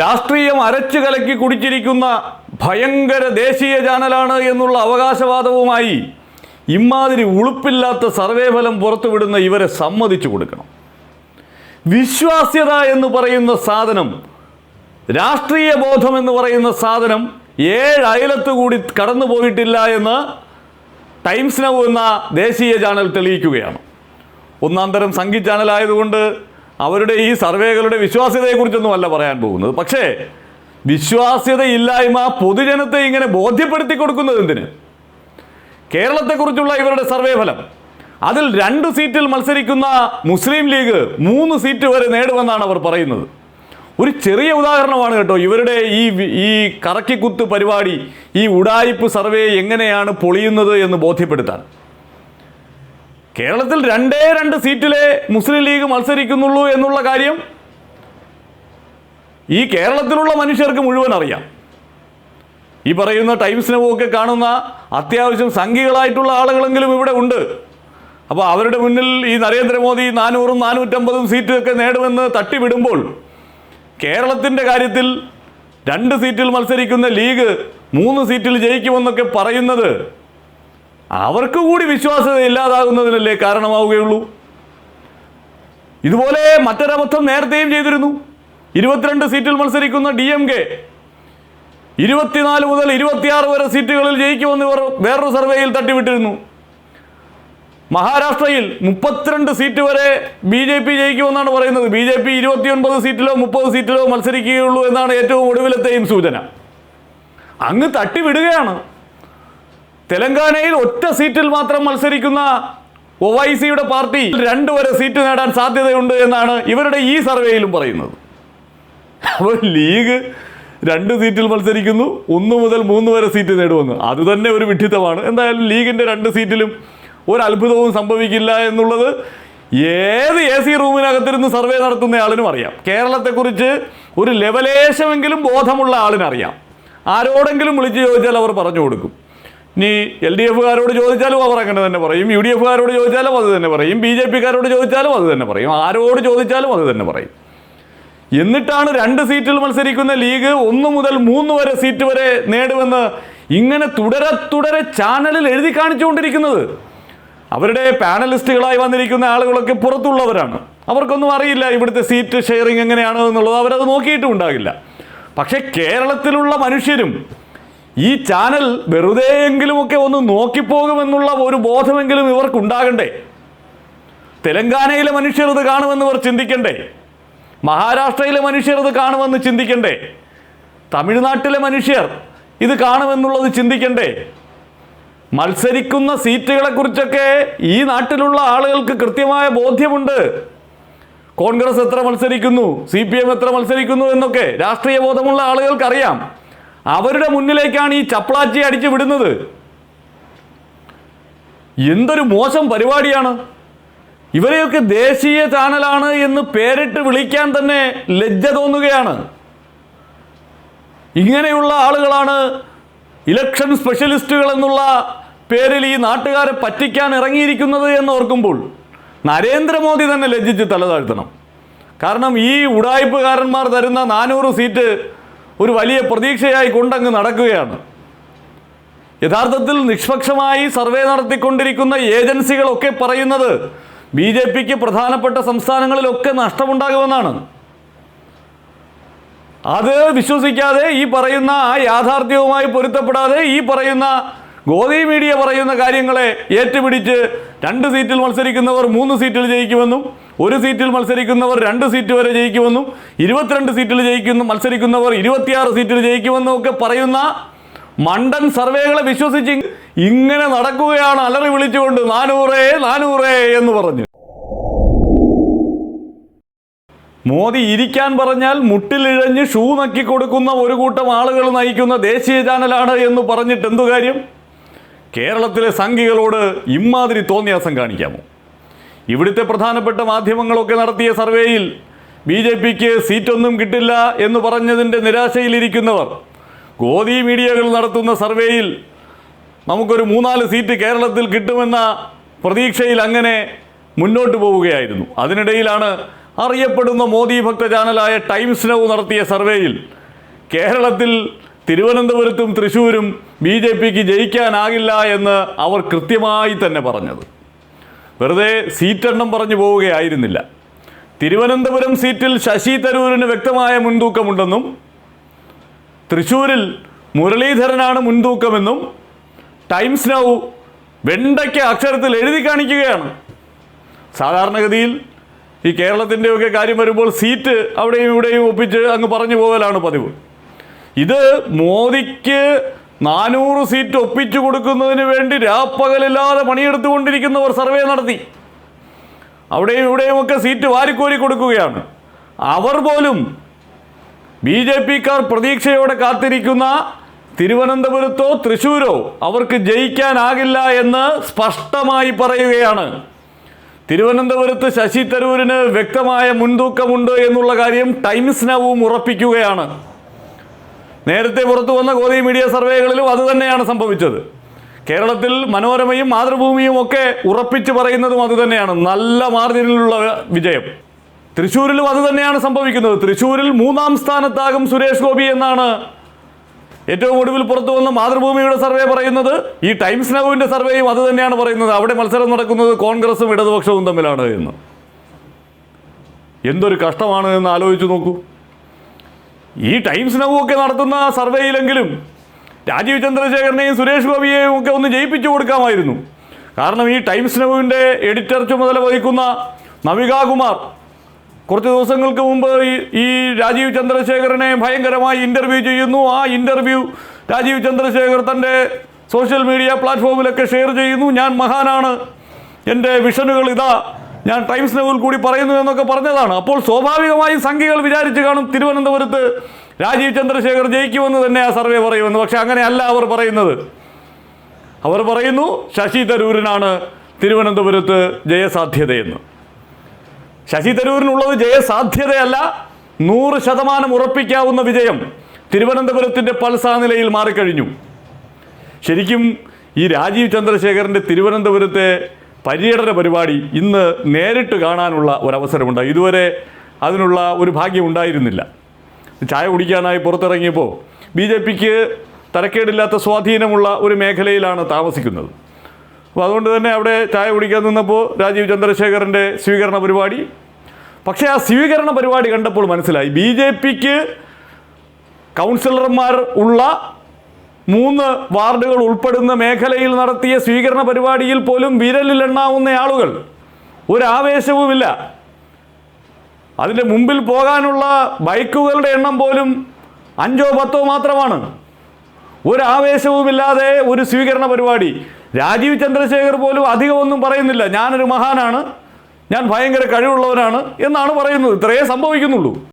രാഷ്ട്രീയം അരച്ചു കലക്കി കുടിച്ചിരിക്കുന്ന ഭയങ്കര ദേശീയ ചാനലാണ് എന്നുള്ള അവകാശവാദവുമായി ഇമാതിരി ഉളുപ്പില്ലാത്ത സർവേ ഫലം പുറത്തുവിടുന്ന ഇവരെ സമ്മതിച്ചു കൊടുക്കണം. വിശ്വാസ്യത എന്ന് പറയുന്ന സാധനം രാഷ്ട്രീയ ബോധം എന്ന് പറയുന്ന സാധനം ഏഴ് അയലത്ത് കൂടി കടന്നു പോയിട്ടില്ല എന്ന് ടൈംസ് നൗ എന്ന ദേശീയ ചാനൽ തെളിയിക്കുകയാണ്. ഒന്നാം തരം സംഘി ചാനൽ ആയതുകൊണ്ട് അവരുടെ ഈ സർവേകളുടെ വിശ്വാസ്യതയെക്കുറിച്ചൊന്നും അല്ല പറയാൻ പോകുന്നത്. പക്ഷേ വിശ്വാസ്യതയില്ലായ്മ പൊതുജനത്തെ ഇങ്ങനെ ബോധ്യപ്പെടുത്തി കൊടുക്കുന്നത് എന്തിന്? കേരളത്തെക്കുറിച്ചുള്ള ഇവരുടെ സർവേ ഫലം. അതിൽ രണ്ട് സീറ്റിൽ മത്സരിക്കുന്ന മുസ്ലിം ലീഗ് മൂന്ന് സീറ്റ് വരെ നേടുമെന്നാണ് അവർ പറയുന്നത്. ഒരു ചെറിയ ഉദാഹരണമാണ് കേട്ടോ ഇവരുടെ ഈ ഈ കറക്കിക്കുത്ത് പരിപാടി ഈ ഉടായിപ്പ് സർവേ എങ്ങനെയാണ് പൊളിയുന്നത് എന്ന് ബോധ്യപ്പെടുത്താൻ. കേരളത്തിൽ രണ്ടേ രണ്ട് സീറ്റിലെ മുസ്ലിം ലീഗ് മത്സരിക്കുന്നുള്ളൂ എന്നുള്ള കാര്യം ഈ കേരളത്തിലുള്ള മനുഷ്യർക്ക് മുഴുവൻ അറിയാം. ഈ പറയുന്ന ടൈംസ് ഒക്കെ കാണുന്ന അത്യാവശ്യം സംഘികളായിട്ടുള്ള ആളുകളെങ്കിലും ഇവിടെ ഉണ്ട്. അപ്പോൾ അവരുടെ മുന്നിൽ ഈ നരേന്ദ്രമോദി നാനൂറും നാനൂറ്റമ്പതും സീറ്റൊക്കെ നേടുമെന്ന് തട്ടിവിടുമ്പോൾ കേരളത്തിന്റെ കാര്യത്തിൽ രണ്ട് സീറ്റിൽ മത്സരിക്കുന്ന ലീഗ് മൂന്ന് സീറ്റിൽ ജയിക്കുമെന്നൊക്കെ പറയുന്നത് അവർക്ക് കൂടി വിശ്വാസ്യത ഇല്ലാതാകുന്നതിനല്ലേ കാരണമാവുകയുള്ളൂ. ഇതുപോലെ മറ്റൊരബദ്ധം നേരത്തെയും ചെയ്തിരുന്നു. ഇരുപത്തിരണ്ട് സീറ്റിൽ മത്സരിക്കുന്ന ഡി എം കെ ഇരുപത്തിനാല് മുതൽ ഇരുപത്തിയാറ് വരെ സീറ്റുകളിൽ ജയിക്കുമെന്ന് ഇവർ വേറൊരു സർവേയിൽ തട്ടിവിട്ടിരുന്നു. മഹാരാഷ്ട്രയിൽ മുപ്പത്തിരണ്ട് സീറ്റ് വരെ ബി ജെ പി ജയിക്കുമെന്നാണ് പറയുന്നത്. ബി ജെ പി ഇരുപത്തിയൊൻപത് സീറ്റിലോ മുപ്പത് സീറ്റിലോ മത്സരിക്കുകയുള്ളൂ എന്നാണ് ഏറ്റവും ഒടുവിലത്തെയും സൂചന. അങ്ങ് തട്ടിവിടുകയാണ്. തെലങ്കാനയിൽ ഒറ്റ സീറ്റിൽ മാത്രം മത്സരിക്കുന്ന ഒവൈസിയുടെ പാർട്ടി രണ്ടു വരെ സീറ്റ് നേടാൻ സാധ്യതയുണ്ട് എന്നാണ് ഇവരുടെ ഈ സർവേയിലും പറയുന്നത്. അപ്പോൾ ലീഗ് രണ്ട് സീറ്റിൽ മത്സരിക്കുന്നു ഒന്ന് മുതൽ മൂന്ന് വരെ സീറ്റ് നേടുമെന്ന്. അത് തന്നെ ഒരു വിഡ്ഢിത്തമാണ്. എന്തായാലും ലീഗിന്റെ രണ്ട് സീറ്റിലും ഒരു അത്ഭുതവും സംഭവിക്കില്ല എന്നുള്ളത് ഏത് എ സി റൂമിനകത്തിരുന്ന് സർവേ നടത്തുന്ന ആളിനും അറിയാം. കേരളത്തെക്കുറിച്ച് ഒരു ലെവലേശമെങ്കിലും ബോധമുള്ള ആളിനറിയാം. ആരോടെങ്കിലും വിളിച്ച് ചോദിച്ചാൽ അവർ പറഞ്ഞു കൊടുക്കും. ഇനി എൽ ഡി എഫുകാരോട് ചോദിച്ചാലും അവർ അങ്ങനെ തന്നെ പറയും യു ഡി എഫുകാരോട് ചോദിച്ചാലും അത് തന്നെ പറയും ബി ജെ പിക്കാരോട് ചോദിച്ചാലും അത് തന്നെ പറയും ആരോട് ചോദിച്ചാലും അത് തന്നെ പറയും. എന്നിട്ടാണ് രണ്ട് സീറ്റിൽ മത്സരിക്കുന്ന ലീഗ് ഒന്ന് മുതൽ മൂന്ന് വരെ സീറ്റ് വരെ നേടുമെന്ന് ഇങ്ങനെ തുടരെ തുടരെ ചാനലിൽ എഴുതി കാണിച്ചുകൊണ്ടിരിക്കുന്നത്. അവരുടെ പാനലിസ്റ്റുകളായി വന്നിരിക്കുന്ന ആളുകളൊക്കെ പുറത്തുള്ളവരാണ്. അവർക്കൊന്നും അറിയില്ല ഇവിടുത്തെ സീറ്റ് ഷെയറിംഗ് എങ്ങനെയാണ് എന്നുള്ളത്. അവരത് നോക്കിയിട്ടും ഉണ്ടാകില്ല. പക്ഷേ കേരളത്തിലുള്ള മനുഷ്യരും ഈ ചാനൽ വെറുതെയെങ്കിലുമൊക്കെ ഒന്ന് നോക്കിപ്പോകുമെന്നുള്ള ഒരു ബോധമെങ്കിലും ഇവർക്കുണ്ടാകണ്ടേ? തെലങ്കാനയിലെ മനുഷ്യർ ഇത് കാണുമെന്ന് ഇവർ ചിന്തിക്കണ്ടേ? മഹാരാഷ്ട്രയിലെ മനുഷ്യർ ഇത് കാണുമെന്ന് ചിന്തിക്കണ്ടേ? തമിഴ്നാട്ടിലെ മനുഷ്യർ ഇത് കാണുമെന്നുള്ളത് ചിന്തിക്കണ്ടേ? മത്സരിക്കുന്ന സീറ്റുകളെക്കുറിച്ചൊക്കെ ഈ നാട്ടിലുള്ള ആളുകൾക്ക് കൃത്യമായ ബോധ്യമുണ്ട്. കോൺഗ്രസ് എത്ര മത്സരിക്കുന്നു? സി പി എം എത്ര മത്സരിക്കുന്നു എന്നൊക്കെ രാഷ്ട്രീയ ബോധമുള്ള ആളുകൾക്കറിയാം. അവരുടെ മുന്നിലേക്കാണ് ഈ ചപ്ലാച്ചി അടിച്ചു വിടുന്നത്. എന്തൊരു മോശം പരിപാടിയാണ്. ഇവരെയൊക്കെ ദേശീയ ചാനലാണ് എന്ന് പേരിട്ട് വിളിക്കാൻ തന്നെ ലജ്ജ തോന്നുകയാണ്. ഇങ്ങനെയുള്ള ആളുകളാണ് ഇലക്ഷൻ സ്പെഷ്യലിസ്റ്റുകൾ എന്നുള്ള പേരിൽ ഈ നാട്ടുകാരെ പറ്റിക്കാൻ ഇറങ്ങിയിരിക്കുന്നത് എന്ന് ഓർക്കുമ്പോൾ നരേന്ദ്രമോദി തന്നെ ലജ്ജിച്ച് തല താഴ്ത്തണം. കാരണം ഈ ഉടായ്പുകാരന്മാർ തരുന്ന നാനൂറ് സീറ്റ് ഒരു വലിയ പ്രതീക്ഷയായി കൊണ്ടങ്ങ് നടക്കുകയാണ്. യഥാർത്ഥത്തിൽ നിഷ്പക്ഷമായി സർവേ നടത്തിക്കൊണ്ടിരിക്കുന്ന ഏജൻസികളൊക്കെ പറയുന്നത് ബി ജെ പിക്ക് പ്രധാനപ്പെട്ട സംസ്ഥാനങ്ങളിലൊക്കെ നഷ്ടമുണ്ടാകുമെന്നാണ്. അത് വിശ്വസിക്കാതെ ഈ പറയുന്ന ആ യാഥാർത്ഥ്യവുമായി പൊരുത്തപ്പെടാതെ ഈ പറയുന്ന ഗോദി മീഡിയ പറയുന്ന കാര്യങ്ങളെ ഏറ്റുപിടിച്ച് രണ്ട് സീറ്റിൽ മത്സരിക്കുന്നവർ മൂന്ന് സീറ്റിൽ ജയിക്കുമെന്നും ഒരു സീറ്റിൽ മത്സരിക്കുന്നവർ രണ്ട് സീറ്റ് വരെ ജയിക്കുമെന്നും ഇരുപത്തിരണ്ട് സീറ്റിൽ ജയിക്കുന്നു മത്സരിക്കുന്നവർ ഇരുപത്തിയാറ് സീറ്റിൽ ജയിക്കുമെന്നും ഒക്കെ പറയുന്ന മണ്ടൻ സർവേകളെ വിശ്വസിച്ച് ഇങ്ങനെ നടക്കുകയാണ് അലറി വിളിച്ചുകൊണ്ട് നാനൂറേ നാനൂറേ എന്ന് പറഞ്ഞു. മോദി ഇരിക്കാൻ പറഞ്ഞാൽ മുട്ടിലിഴഞ്ഞ് ഷൂ നക്കി കൊടുക്കുന്ന ഒരു കൂട്ടം ആളുകൾ നയിക്കുന്ന ദേശീയ ചാനലാണ് എന്ന് പറഞ്ഞിട്ട് എന്തു കാര്യം? കേരളത്തിലെ സംഘികളോട് ഇമ്മാതിരി തോന്നിയാസം കാണിക്കാമോ? ഇവിടുത്തെ പ്രധാനപ്പെട്ട മാധ്യമങ്ങളൊക്കെ നടത്തിയ സർവേയിൽ ബി ജെ പിക്ക് സീറ്റൊന്നും കിട്ടില്ല എന്ന് പറഞ്ഞതിന്റെ നിരാശയിലിരിക്കുന്നവർ. ഗോദി മീഡിയകൾ നടത്തുന്ന സർവേയിൽ നമുക്കൊരു മൂന്നാൽ സീറ്റ് കേരളത്തിൽ കിട്ടുമെന്ന പ്രതീക്ഷയിൽ അങ്ങനെ മുന്നോട്ട് പോവുകയായിരുന്നു. അതിനിടയിലാണ് അറിയപ്പെടുന്ന മോദി ഭക്ത ചാനലായ ടൈംസ് നൗ നടത്തിയ സർവേയിൽ കേരളത്തിൽ തിരുവനന്തപുരത്തും തൃശ്ശൂരും ബി ജെ പിക്ക് ജയിക്കാനാകില്ല എന്ന് അവർ കൃത്യമായി തന്നെ പറഞ്ഞത്. വെറുതെ സീറ്റെണ്ണം പറഞ്ഞു പോവുകയായിരുന്നില്ല. തിരുവനന്തപുരം സീറ്റിൽ ശശി തരൂരിന് വ്യക്തമായ മുൻതൂക്കമുണ്ടെന്നും തൃശ്ശൂരിൽ മുരളീധരനാണ് മുൻതൂക്കമെന്നും ടൈംസ് നൗ വെണ്ടയ്ക്ക് അക്ഷരത്തിൽ എഴുതി കാണിക്കുകയാണ്. സാധാരണഗതിയിൽ ഈ കേരളത്തിന്റെയൊക്കെ കാര്യം വരുമ്പോൾ സീറ്റ് അവിടെയും ഇവിടെയും ഒപ്പിച്ച് അങ്ങ് പറഞ്ഞു പോകലാണ് പതിവ്. ഇത് മോദിക്ക് നാനൂറ് സീറ്റ് ഒപ്പിച്ചു കൊടുക്കുന്നതിന് വേണ്ടി രാപ്പകലില്ലാതെ പണിയെടുത്തുകൊണ്ടിരിക്കുന്നവർ സർവേ നടത്തി. അവിടെയും ഇവിടെയും ഒക്കെ സീറ്റ് വാരിക്കോരി കൊടുക്കുകയാണ്. അവർ പോലും ബി ജെ പിക്കാർ പ്രതീക്ഷയോടെ കാത്തിരിക്കുന്ന തിരുവനന്തപുരത്തോ തൃശ്ശൂരോ അവർക്ക് ജയിക്കാനാകില്ല എന്ന് സ്പഷ്ടമായി പറയുകയാണ്. തിരുവനന്തപുരത്ത് ശശി തരൂരിന് വ്യക്തമായ മുൻതൂക്കമുണ്ട് എന്നുള്ള കാര്യം ടൈംസ് നവും ഉറപ്പിക്കുകയാണ്. നേരത്തെ പുറത്തു വന്ന ഗോദി മീഡിയ സർവേകളിലും അതുതന്നെയാണ് സംഭവിച്ചത്. കേരളത്തിൽ മനോരമയും മാതൃഭൂമിയും ഒക്കെ ഉറപ്പിച്ച് പറയുന്നതും അതുതന്നെയാണ് നല്ല മാർജിനിലുള്ള വിജയം. തൃശ്ശൂരിലും അതുതന്നെയാണ് സംഭവിക്കുന്നത്. തൃശ്ശൂരിൽ മൂന്നാം സ്ഥാനത്താകും സുരേഷ് ഗോപി എന്നാണ് ഏറ്റവും ഒടുവിൽ പുറത്തു വന്ന മാതൃഭൂമിയുടെ സർവേ പറയുന്നത്. ഈ ടൈംസ് നൗവിന്റെ സർവേയും അത് തന്നെയാണ് പറയുന്നത്. അവിടെ മത്സരം നടക്കുന്നത് കോൺഗ്രസും ഇടതുപക്ഷവും തമ്മിലാണ് എന്ന്. എന്തൊരു കഷ്ടമാണ് എന്ന് ആലോചിച്ച് നോക്കൂ. ഈ ടൈംസ് നൗ ഒക്കെ നടത്തുന്ന സർവേയിലെങ്കിലും രാജീവ് ചന്ദ്രശേഖരനെയും സുരേഷ് ഗോപിയെയും ഒക്കെ ഒന്ന് ജയിപ്പിച്ചു കൊടുക്കാമായിരുന്നു. കാരണം ഈ ടൈംസ് നൗവിന്റെ എഡിറ്റർ ചുമതല വഹിക്കുന്ന നവികാകുമാർ കുറച്ച് ദിവസങ്ങൾക്ക് മുമ്പ് ഈ രാജീവ് ചന്ദ്രശേഖരനെ ഭയങ്കരമായി ഇന്റർവ്യൂ ചെയ്യുന്നു. ആ ഇന്റർവ്യൂ രാജീവ് ചന്ദ്രശേഖർ തന്റെ സോഷ്യൽ മീഡിയ പ്ലാറ്റ്ഫോമിലൊക്കെ ഷെയർ ചെയ്യുന്നു. ഞാൻ മഹാനാണ്. എന്റെ വിഷനുകൾ ഇതാ. ഞാൻ ടൈംസ് നൗവിൽ കൂടി പറയുന്നു എന്നൊക്കെ പറഞ്ഞതാണ്. അപ്പോൾ സ്വാഭാവികമായും സംഖ്യകൾ വിചാരിച്ച് കാണും തിരുവനന്തപുരത്ത് രാജീവ് ചന്ദ്രശേഖർ ജയിക്കുമെന്ന് തന്നെ ആ സർവേ പറയുമെന്ന്. പക്ഷെ അങ്ങനെയല്ല അവർ പറയുന്നത്. അവർ പറയുന്നു ശശി തരൂരിനാണ് തിരുവനന്തപുരത്ത് ജയസാധ്യതയെന്ന്. ശശി തരൂരിനുള്ളത് ജയസാധ്യതയല്ല നൂറ് ശതമാനം ഉറപ്പിക്കാവുന്ന വിജയം തിരുവനന്തപുരത്തിന്റെ പൾസാ നിലയിൽ മാറിക്കഴിഞ്ഞു. ശരിക്കും ഈ രാജീവ് ചന്ദ്രശേഖരന്റെ തിരുവനന്തപുരത്തെ പര്യടന പരിപാടി ഇന്ന് നേരിട്ട് കാണാനുള്ള ഒരവസരമുണ്ട്. ഇതുവരെ അതിനുള്ള ഒരു ഭാഗ്യം ഉണ്ടായിരുന്നില്ല. ചായ കുടിക്കാനായി പുറത്തിറങ്ങിയപ്പോൾ ബി ജെ പിക്ക് തരക്കേടില്ലാത്ത സ്വാധീനമുള്ള ഒരു മേഖലയിലാണ് താമസിക്കുന്നത്. അപ്പോൾ അതുകൊണ്ട് തന്നെ അവിടെ ചായ കുടിക്കാൻ നിന്നപ്പോൾ രാജീവ് ചന്ദ്രശേഖരന്റെ സ്വീകരണ പരിപാടി. പക്ഷേ ആ സ്വീകരണ പരിപാടി കണ്ടപ്പോൾ മനസ്സിലായി. ബി ജെ പിക്ക് കൗൺസിലർമാർ ഉള്ള മൂന്ന് വാർഡുകൾ ഉൾപ്പെടുന്ന മേഖലയിൽ നടത്തിയ സ്വീകരണ പരിപാടിയിൽ പോലും വിരലിലെണ്ണാവുന്ന ആളുകൾ. ഒരാവേശവുമില്ല. അതിന്റെ മുമ്പിൽ പോകാനുള്ള ബൈക്കുകളുടെ എണ്ണം പോലും അഞ്ചോ പത്തോ മാത്രമാണ്. ഒരാവേശവുമില്ലാതെ ഒരു സ്വീകരണ പരിപാടി. രാജീവ് ചന്ദ്രശേഖർ പോലും അധികമൊന്നും പറയുന്നില്ല. ഞാനൊരു മഹാനാണ്. ഞാൻ ഭയങ്കര കഴിവുള്ളവനാണ് എന്നാണ് പറയുന്നത്. ഇത്രയേ സംഭവിക്കുന്നുള്ളൂ.